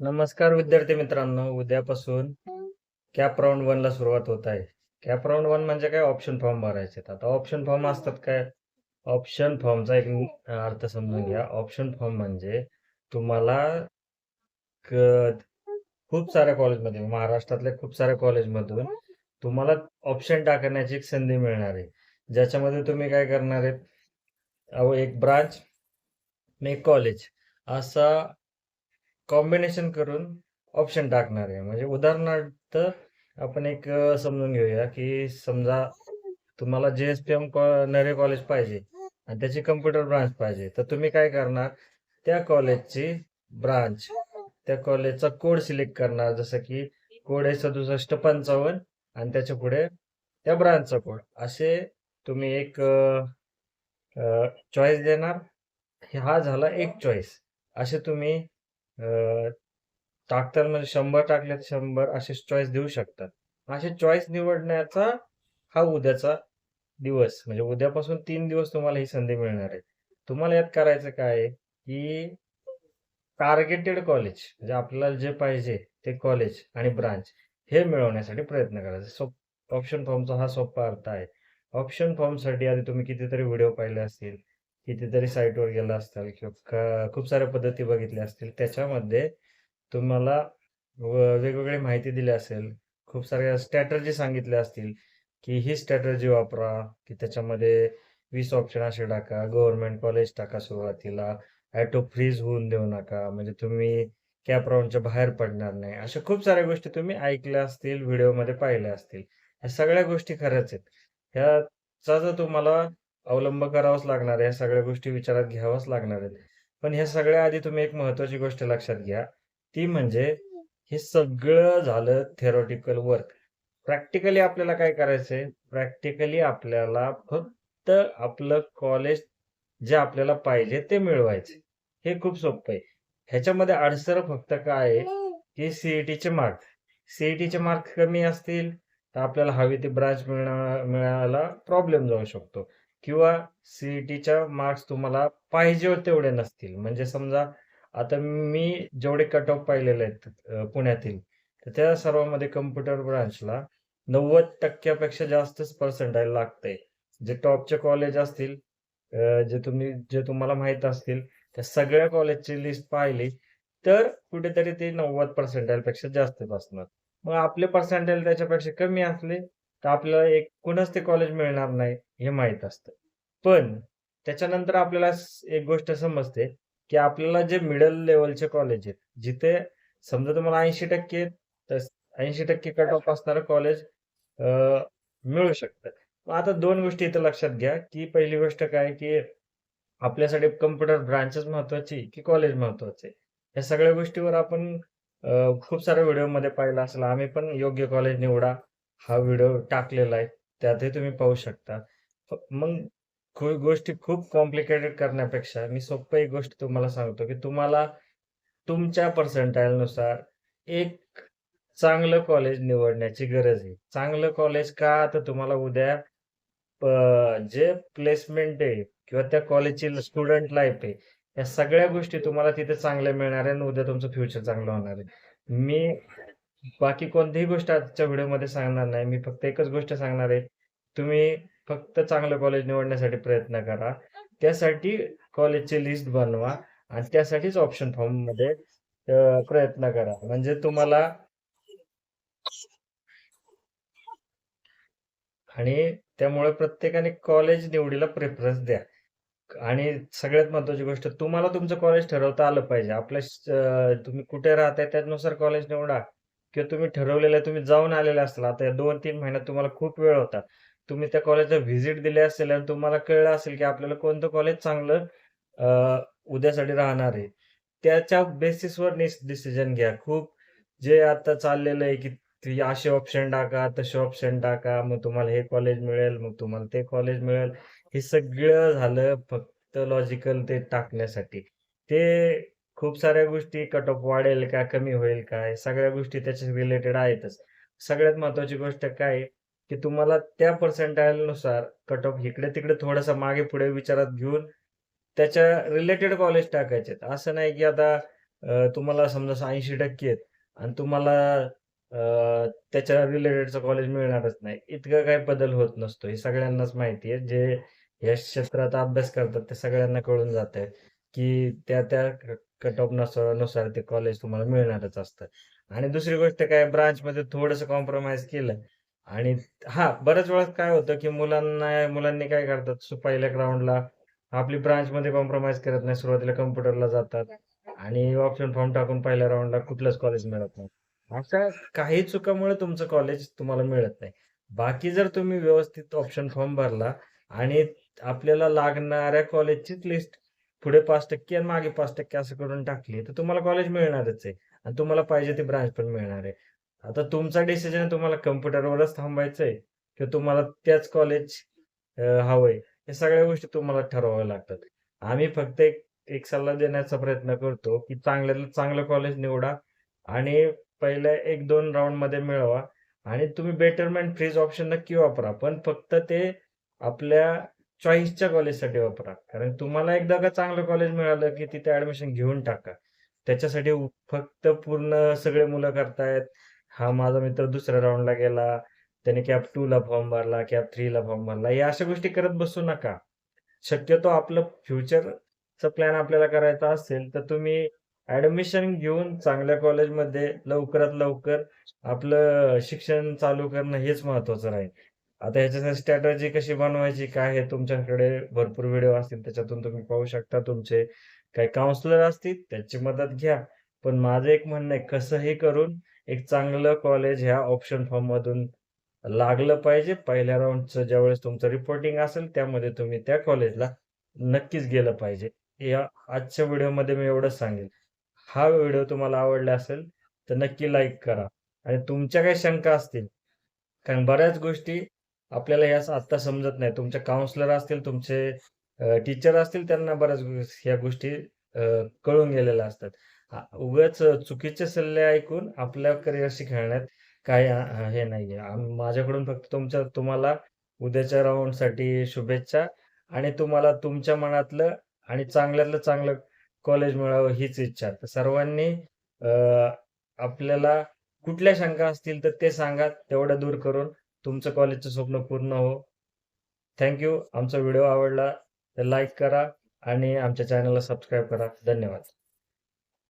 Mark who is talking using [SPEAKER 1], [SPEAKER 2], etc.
[SPEAKER 1] नमस्कार विद्यार्थी मित्रांनो उद्यापासून कॅप राऊंड वन ला सुरुवात होत आहे. कॅप राऊंड वन म्हणजे काय? ऑप्शन फॉर्म भरायचे आता ऑप्शन फॉर्म असतात काय? ऑप्शन फॉर्मचा एक अर्थ समजून घ्या. ऑप्शन फॉर्म म्हणजे तुम्हाला क- खूप साऱ्या कॉलेजमध्ये महाराष्ट्रातल्या खूप साऱ्या कॉलेजमधून तुम्हाला ऑप्शन टाकण्याची एक संधी मिळणार आहे. ज्याच्यामध्ये तुम्ही काय करणार आहेत? अहो एक ब्रांच एक कॉलेज असा कॉम्बिनेशन करून ऑप्शन टाकणार आहे. म्हणजे उदाहरणार्थ आपण एक समजून घेऊया की समजा तुम्हाला J S P M Narhe college पाहिजे आणि त्याची कम्प्युटर ब्रांच पाहिजे. तर तुम्ही काय करणार? त्या कॉलेजची ब्रांच त्या कॉलेजचा कोड सिलेक्ट करणार. जसं की कोड आहे सदुसष्ट पंचावन्न आणि त्याच्या पुढे त्या ब्रांचचा कोड असे तुम्ही एक चॉईस देणार. हे हा झाला एक चॉईस असे तुम्ही टाकतात म्हणजे शंभर टाकले तर शंभर असे चॉईस देऊ शकतात. असे चॉईस निवडण्याचा हा उद्याचा दिवस म्हणजे उद्यापासून तीन दिवस तुम्हाला ही संधी मिळणार आहे. तुम्हाला यात करायचं काय आहे की टार्गेटेड कॉलेज म्हणजे आपल्याला जे पाहिजे ते कॉलेज आणि ब्रांच हे मिळवण्यासाठी प्रयत्न करायचा सोप ऑप्शन फॉर्मचा हा सोपा अर्थ आहे. ऑप्शन फॉर्मसाठी आधी तुम्ही कितीतरी व्हिडिओ पाहिले असतील. कितीतरी साईटवर गेला असताल किंवा खूप साऱ्या पद्धती बघितल्या असतील. त्याच्यामध्ये तुम्हाला वेगवेगळी माहिती दिली असेल. खूप साऱ्या स्ट्रॅटर्जी सांगितल्या असतील की ही स्ट्रॅटर्जी वापरा की त्याच्यामध्ये वीस ऑप्शन असे टाका गव्हर्नमेंट कॉलेज टाका सुरुवातीला ॲटो फ्रीज होऊन देऊ नका म्हणजे तुम्ही कॅप राऊंडच्या बाहेर पडणार नाही. अशा खूप साऱ्या गोष्टी तुम्ही ऐकल्या असतील व्हिडिओमध्ये पाहिल्या असतील. ह्या सगळ्या गोष्टी खऱ्याच आहेत. ह्याचा जर तुम्हाला अवलंब करावाच लागणार आहे ह्या सगळ्या गोष्टी विचारात घ्यावाच लागणार आहेत. पण ह्या सगळ्या आधी तुम्ही एक महत्वाची गोष्ट लक्षात घ्या. ती म्हणजे हे सगळं झालं थेरॉटिकल वर्क प्रॅक्टिकली आपल्याला काय करायचंय प्रॅक्टिकली आपल्याला फक्त आपलं कॉलेज जे आपल्याला पाहिजे ते मिळवायचे हे खूप सोपं आहे. ह्याच्यामध्ये अडसर फक्त काय आहे? की सीईटीचे मार्क सीईटीचे मार्क कमी असतील तर आपल्याला हवी ती ब्रांच मिळणार मिळायला प्रॉब्लेम जाऊ शकतो. किंवा सीईटीच्या मार्क्स तुम्हाला पाहिजे तेवढे नसतील. म्हणजे समजा आता मी जेवढे कट ऑफ पाहिलेले आहेत पुण्यातील तर त्या सर्वांमध्ये कम्प्युटर ब्रांचला नव्वद टक्क्यापेक्षा जास्तच पर्सेंटाईल लागतंय. जे टॉपचे कॉलेज असतील जे तुम्ही जे तुम्हाला माहीत असतील त्या सगळ्या कॉलेजची लिस्ट पाहिली तर कुठेतरी ते नव्वद पर्सेंटाईल पेक्षा जास्तच असणार मग आपले पर्सेंटाईल त्याच्यापेक्षा कमी असले तर आपल्याला एकूणच ते कॉलेज मिळणार नाही हे माहीत असतं. पण त्याच्यानंतर आपल्याला एक गोष्ट समजते की आपल्याला जे मिडल लेवलचे कॉलेज आहेत जिथे समजा तुम्हाला ऐंशी टक्के तर ऐंशी टक्के कट ऑफ असणारं कॉलेज मिळू शकतं. आता दोन गोष्टी इथं लक्षात घ्या की पहिली गोष्ट काय की आपल्यासाठी कम्प्युटर ब्रांचेस महत्वाची की कॉलेज महत्त्वाचे. या सगळ्या गोष्टीवर आपण खूप साऱ्या व्हिडिओमध्ये पाहिलं असेल आम्ही पण योग्य कॉलेज निवडा. हा व्हिडिओ टाकलेला आहे त्यातही तुम्ही पाहू शकता. मग गोष्टी खूप कॉम्प्लिकेटेड करण्यापेक्षा मी सोपं एक गोष्ट तुम्हाला सांगतो की तुम्हाला तुमच्या पर्सेंटाईलनुसार एक चांगलं कॉलेज निवडण्याची गरज आहे. चांगलं कॉलेज का? तर तुम्हाला उद्या जे प्लेसमेंट आहे किंवा त्या कॉलेजची स्टुडंट लाईफ आहे या सगळ्या गोष्टी तुम्हाला तिथे चांगल्या मिळणार आहे आणि उद्या तुमचं फ्युचर चांगलं होणार आहे. मी बाकी कोणतीही गोष्ट आजच्या व्हिडिओमध्ये सांगणार नाही. मी फक्त एकच गोष्ट सांगणार आहे. तुम्ही फक्त चांगलं कॉलेज निवडण्यासाठी प्रयत्न करा. त्यासाठी कॉलेजची लिस्ट बनवा आणि त्यासाठीच ऑप्शन फॉर्ममध्ये प्रयत्न करा. म्हणजे तुम्हाला आणि त्यामुळे प्रत्येकाने कॉलेज निवडीला प्रेफरन्स द्या. आणि सगळ्यात महत्वाची गोष्ट तुम्हाला तुमचं कॉलेज ठरवता आलं पाहिजे. आपल्या तुम्ही कुठे राहताय त्यानुसार कॉलेज निवडा. किंवा तुम्ही ठरवलेलं तुम्ही जाऊन आलेले असाल आता या दोन तीन महिन्यात तुम्हाला खूप वेळ होता. तुम्ही त्या कॉलेजला व्हिजिट दिली असेल आणि तुम्हाला कळलं असेल की आपल्याला कोणतं कॉलेज चांगलं उद्यासाठी राहणार आहे. त्याच्या बेसिसवर डिसिजन घ्या. खूप जे आता चाललेलं आहे की तुम्ही असे ऑप्शन टाका तसे ऑप्शन टाका मग तुम्हाला हे कॉलेज मिळेल मग तुम्हाला ते कॉलेज मिळेल. हे सगळं झालं फक्त लॉजिकल ते टाकण्यासाठी. ते खूप साऱ्या गोष्टी कट ऑफ वाढेल का कमी होईल काय सगळ्या गोष्टी त्याच्या रिलेटेड आहेतच सगळ्यात महत्वाची गोष्ट काय आहे, की तुम्हाला त्या पर्सेंटाईलनुसार कट ऑफ इकडे तिकडे थोडासा मागे पुढे विचारात घेऊन त्याच्या रिलेटेड कॉलेज टाकायचे असं नाही की आता तुम्हाला समजा 80% आहेत आणि तुम्हाला त्याच्या रिलेटेडचं कॉलेज मिळणारच नाही. इतकं काही बदल होत नसतो. हे सगळ्यांनाच माहिती आहे. जे या क्षेत्रात अभ्यास करतात ते सगळ्यांना कळून जात आहे की त्या-त्या कट ऑफनुसार ते कॉलेज तुम्हाला मिळणारच असतं. आणि दुसरी गोष्ट काय ब्रांचमध्ये थोडंसं कॉम्प्रोमाइज केलं आणि हा बऱ्याच वेळा काय होतं, की मुलांना मुलांनी काय करतात पहिल्या ग्राउंडला आपली ब्रांचमध्ये कॉम्प्रोमाइज करत नाही. सुरुवातीला कम्प्युटरला जातात आणि ऑप्शन फॉर्म टाकून पहिल्या राऊंडला कुठलंच कॉलेज मिळत नाही. अशा काही चुकामुळे तुमचं कॉलेज तुम्हाला मिळत नाही. बाकी जर तुम्ही व्यवस्थित ऑप्शन फॉर्म भरला आणि आपल्याला लागणाऱ्या कॉलेजचीच लिस्ट पुढे पाच टक्के आणि मागे पाच टक्के असं करून टाकली, तर तुम्हाला कॉलेज मिळणारच आहे आणि तुम्हाला पाहिजे ती ब्रांच पण मिळणार आहे. आता तुमचा डिसिजन तुम्हाला तुम्हाला कॉम्प्युटरवरच थांबायचंय, की तुम्हाला त्याच कॉलेज हवंय. या सगळ्या गोष्टी तुम्हाला ठरवाव्या लागतात. आम्ही फक्त एक एक सल्ला देण्याचा प्रयत्न करतो, की चांगल्यातलं चांगलं कॉलेज निवडा आणि पहिल्या 1-2 राउंडमध्ये मिळवा आणि तुम्ही बेटरमेंट फ्रीज ऑप्शन नक्की वापरा. पण फक्त ते आपल्या चॉईसच्या कॉलेजसाठी वापरा. कारण तुम्हाला एकदा का चांगलं कॉलेज मिळालं, की तिथे ऍडमिशन घेऊन टाका. त्याच्यासाठी फक्त पूर्ण सगळे मुलं करतायत. हा माझा मित्र दुसऱ्या राऊंडला गेला. त्याने कॅप टू ला फॉर्म भरला, कॅप थ्री ला फॉर्म भरला. या अशा गोष्टी करत बसू नका. शक्यतो आपलं फ्युचरचा प्लॅन आपल्याला करायचा असेल, तर तुम्ही ऍडमिशन घेऊन चांगल्या कॉलेजमध्ये लवकरात लवकर आपलं शिक्षण चालू करणं हेच महत्वाचं राहील. आता ह्याच्यासाठी स्ट्रॅटर्जी कशी बनवायची, काय हे तुमच्याकडे भरपूर व्हिडिओ असतील. त्याच्यातून तुम्ही पाहू शकता. तुमचे काही काउन्सलर असतील, त्याची मदत घ्या. पण माझं एक म्हणणं आहे, कसंही करून एक चांगलं कॉलेज ह्या ऑप्शन फॉर्ममधून लागलं पाहिजे. पहिल्या राऊंडचं ज्यावेळेस तुमचं रिपोर्टिंग असेल, त्यामध्ये तुम्ही त्या कॉलेजला नक्कीच गेलं पाहिजे. या आजच्या व्हिडिओमध्ये मी एवढंच सांगेन. हा व्हिडिओ तुम्हाला आवडला असेल, तर नक्की लाईक करा आणि तुमच्या काही शंका असतील, कारण बऱ्याच गोष्टी आपल्याला यास आत्ता समजत नाही. तुमचे काउन्सलर असतील, तुमचे टीचर असतील, त्यांना बऱ्याच ह्या गोष्टी कळून गेलेल्या असतात. उगाच चुकीचे सल्ले ऐकून आपल्या करिअरशी खेळण्यात काही हे नाहीये. माझ्याकडून फक्त तुमच्या तुम्हाला उद्याच्या राऊंडसाठी शुभेच्छा आणि तुम्हाला तुमच्या मनातलं आणि चांगल्यातलं चांगलं कॉलेज मिळावं हीच इच्छा. तर सर्वांनी आपल्याला कुठल्या शंका असतील, तर ते सांगा. तेवढं दूर करून तुमचं कॉलेजचं स्वप्न पूर्ण हो. थँक्यू आमचा व्हिडिओ आवडला तर लाईक करा आणि आमच्या चॅनलला सबस्क्राईब करा. धन्यवाद.